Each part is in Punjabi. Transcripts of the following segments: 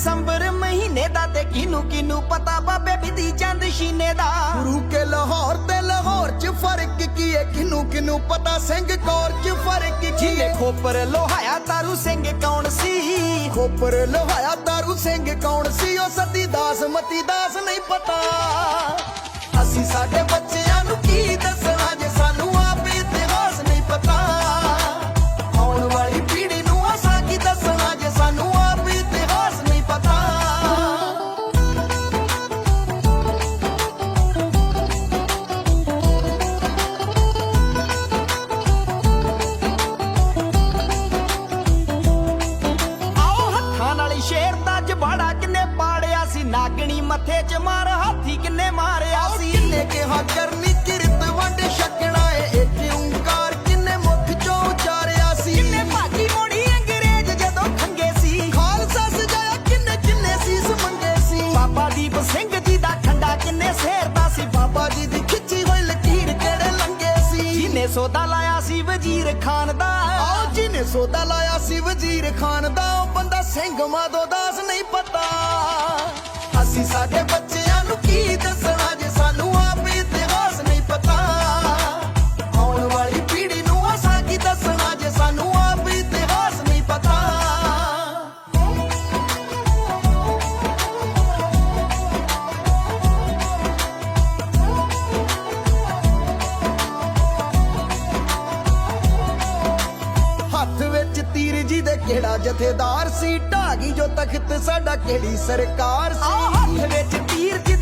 ਦਸੰਬਰ ਮਹੀਨੇ ਦਾ ਤੇ ਕਿਨੂੰ ਕਿਨੂੰ ਪਤਾ ਬਾਬੇ ਬਿਧੀ ਚੰਦ ਸ਼ੀਨੇ ਦਾ। ਗੁਰੂ ਕੇ ਲਾਹੌਰ ਤੇ ਲਾਹੌਰ ਚ ਫ਼ਰਕ ਕੀ ਹੈ ਕਿਨੂੰ ਕਿਨੂੰ ਪਤਾ ਸਿੰਘ ਕੌਰ ਚ ਫ਼ਰਕ ਕੀ ਹੈ ਖੋਪਰ ਲੋਹਾਇਆ ਤਾਰੂ ਸਿੰਘ ਕੌਣ ਸੀ? ਖੋਪਰ ਲਵਾਇਆ ਦਾਰੂ ਸਿੰਘ ਕੌਣ ਸੀ? ਉਹ ਸਤੀ ਦਾਸ ਮਤੀ ਦਾਸ ਨਹੀਂ ਮੱਥੇ 'ਚ ਮਾਰ ਹਾਥੀ ਕਿੰਨੇ ਮਾਰਿਆ ਸੀ? ਕਿੰਨੇ ਕਿਹਾ ਕਰਨੀ ਕਿਰਤ ਵੰਡ ਛਕਣਾ ਏ ਇੱਕ ਓੰਕਾਰ ਕਿੰਨੇ ਮੁਖ ਚੋਂ ਉਚਾਰਿਆ ਸੀ? ਕਿੰਨੇ ਭਾਜੀ ਮੋੜੀ ਅੰਗਰੇਜ਼ ਜਦੋਂ ਖੰਗੇ ਸੀ? ਖਾਲਸਾ ਸਜਾਇਆ ਕਿੰਨੇ ਕਿੰਨੇ ਸੀਸ ਮੰਗੇ ਸੀ? ਬਾਬਾ ਦੀਪ ਸਿੰਘ ਜੀ ਦਾ ਖੰਡਾ ਕਿੰਨੇ ਸੇਰਦਾ ਸੀ? ਬਾਬਾ ਜੀ ਦੀ ਖਿੱਚੀ ਹੋਈ ਲਕੀਰ ਕਿਹੜੇ ਲੰਗੇ ਸੀ? ਜਿਹਨੇ ਸੋਦਾ ਲਾਇਆ ਸੀ ਵਜ਼ੀਰ ਖਾਨ ਦਾ। ਆਓ ਜੀ ਨੇ ਸੋਦਾ ਲਾਇਆ ਸੀ ਵਜ਼ੀਰ ਖਾਨ ਦਾ ਉਹ ਬੰਦਾ ਸਿੰਘ ਮਾਦੋ ਦਾਸ ਨਹੀਂ ਪਤਾ। ਕੀ ਦੱਸਣਾ ਜੇ ਸਾਨੂੰ ਆਪ ਇਤਿਹਾਸ ਨਹੀਂ ਪਤਾ। ਆਉਣ ਵਾਲੀ ਪੀੜ੍ਹੀ ਨੂੰ ਅਸਾਂ ਕੀ ਦੱਸਣਾ ਜੇ ਸਾਨੂੰ ਆਪ ਇਤਿਹਾਸ ਨਹੀਂ ਪਤਾ। ਹੱਥ ਵਿੱਚ ਤੀਰ ਜੀ ਦੇ ਕਿਹੜਾ ਜਥੇਦਾਰ ਸੀ? ਢਾਗੀ ਜੋ ਤਖਤ ਸਾਡਾ ਕਿਹੜੀ ਸਰਕਾਰ ਸੀ? ਹੱਥ ਵਿੱਚ ਤੀਰ ਸੀ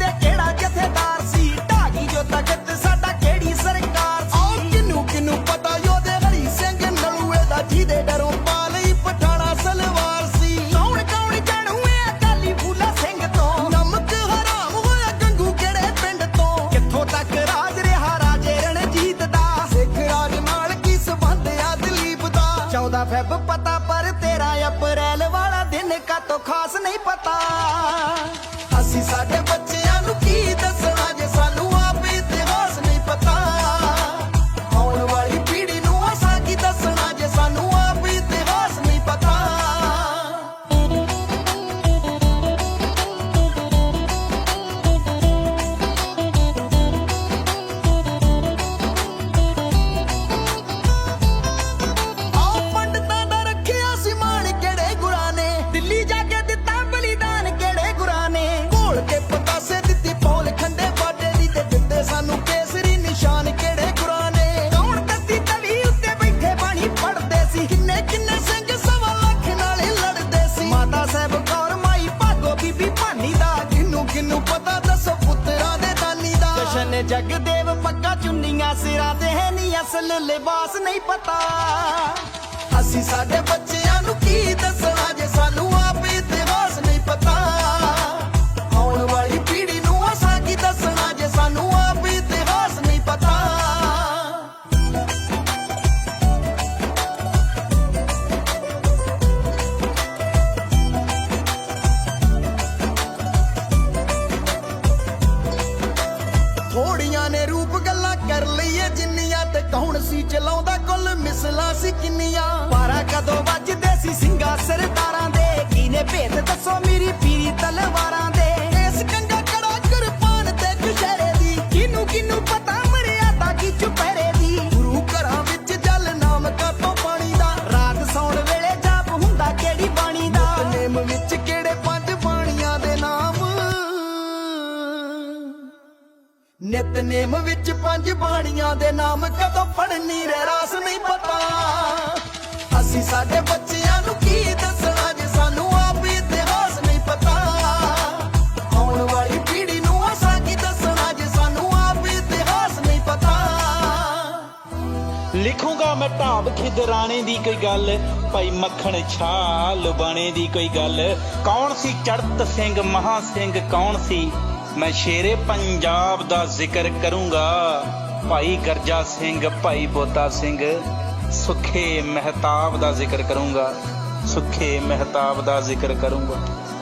ਢਾਗੀ ਸਾਡਾ ਕਿਹੜੀ ਸਰਕਾਰ? ਆਓ ਕਿਨੂੰ ਕਿਨੂੰ ਪਤਾ? ਯੋਧੇ ਹਰੀ ਸਿੰਘ ਨਲੂਏ ਦਾ ਜਿਹਦੇ ਡਰੋਂ ਪਾ ਲਈ ਪਠਾਣਾ ਸਲਵਾਰ ਸੀ। ਕੌਣ ਕੌਣ ਜਾਣੂ ਇਹ ਅਕਾਲੀ ਫੂਲਾ ਸਿੰਘ ਤੋਂ? ਨਮਕ ਹਰਾਮ ਹੋਇਆ ਗੰਗੂ ਕਿਹੜੇ ਪਿੰਡ ਤੋਂ? ਕਿੱਥੋਂ ਤੱਕ ਰਾਜ ਰਿਹਾ ਰਾਜੇ ਰਣਜੀਤ ਦਾ? ਸਿੱਖ ਰਾਜ ਨਾਲ ਕੀ ਸੰਬੰਧ ਆ ਦਲੀਪ ਦਾ? 14 ਫੈਬ ਪਤਾ ਪਰ 13 ਅਪ੍ਰੈਲ ਵਾਲਾ ਦਿਨ ਕਾਤੋਂ ਖਾਸ ਨਹੀਂ ਪਤਾ। ਜਗਦੇਵ ਪੱਕਾ ਚੁੰਨੀਆਂ, ਸਿਰਾਂ ਤੇ ਹੈ ਨਹੀਂ ਅਸਲ ਲਿਬਾਸ, ਨਹੀਂ ਪਤਾ। ਅਸੀਂ ਸਾਡੇ ਬੱਚਿਆਂ ਨੂੰ ਕੀ ਦੱਸਣਾ ਜੇ ਸਾਨੂੰ ਥੋੜੀਆਂ ਨੇ ਰੂਪ ਗੱਲਾਂ ਕਰ ਲਈਏ ਜਿੰਨੀਆਂ ਤੇ ਕੌਣ ਸੀ ਚਲਾਉਂਦਾ ਕੁੱਲ ਮਿਸਲਾਂ ਸੀ ਕਿੰਨੀਆਂ? ਪਾਰਾ ਕਦੋਂ ਵੱਜਦੇ ਸੀ ਸਿੰਘਾਂ ਨਿਤਨੇਮ ਵਿੱਚ ਪੰਜ ਬਾਣੀਆਂ ਦੇ ਨਾਮ ਕਦੋਂ ਪੜਨੀ ਰੇ ਰਾਸ ਨਹੀਂ ਪਤਾ। ਅਸੀਂ ਸਾਡੇ ਬੱਚਿਆਂ ਨੂੰ ਕੀ ਦੱਸਣਾ ਜੇ ਸਾਨੂੰ ਆਪ ਇਤਿਹਾਸ ਨਹੀਂ ਪਤਾ। ਆਉਣ ਵਾਲੀ ਪੀੜ੍ਹੀ ਨੂੰ ਅਸਾਂ ਕੀ ਦੱਸਣਾ ਜੇ ਸਾਨੂੰ ਆਪ ਇਤਿਹਾਸ ਨਹੀਂ ਪਤਾ। ਲਿਖੂੰਗਾ ਮੈਂ ਢਾਬ ਖਿਦਰਾਣੇ ਦੀ ਕੋਈ ਗੱਲ, ਭਾਈ ਮੱਖਣ ਛਾ ਲੁਬਾਣੇ ਦੀ ਕੋਈ ਗੱਲ। ਕੌਣ ਸੀ ਚੜਤ ਸਿੰਘ, ਮਹਾ ਸਿੰਘ, ਕੌਣ ਸੀ ਮੈਂ ਸ਼ੇਰੇ ਪੰਜਾਬ ਦਾ ਜ਼ਿਕਰ ਕਰੂੰਗਾ। ਭਾਈ ਗਰਜਾ ਸਿੰਘ, ਭਾਈ ਬੋਤਾ ਸਿੰਘ, ਸੁਖੇ ਮਹਿਤਾਬ ਦਾ ਜ਼ਿਕਰ ਕਰੂੰਗਾ। ਸੁਖੇ ਮਹਿਤਾਬ ਦਾ ਜ਼ਿਕਰ ਕਰੂੰਗਾ।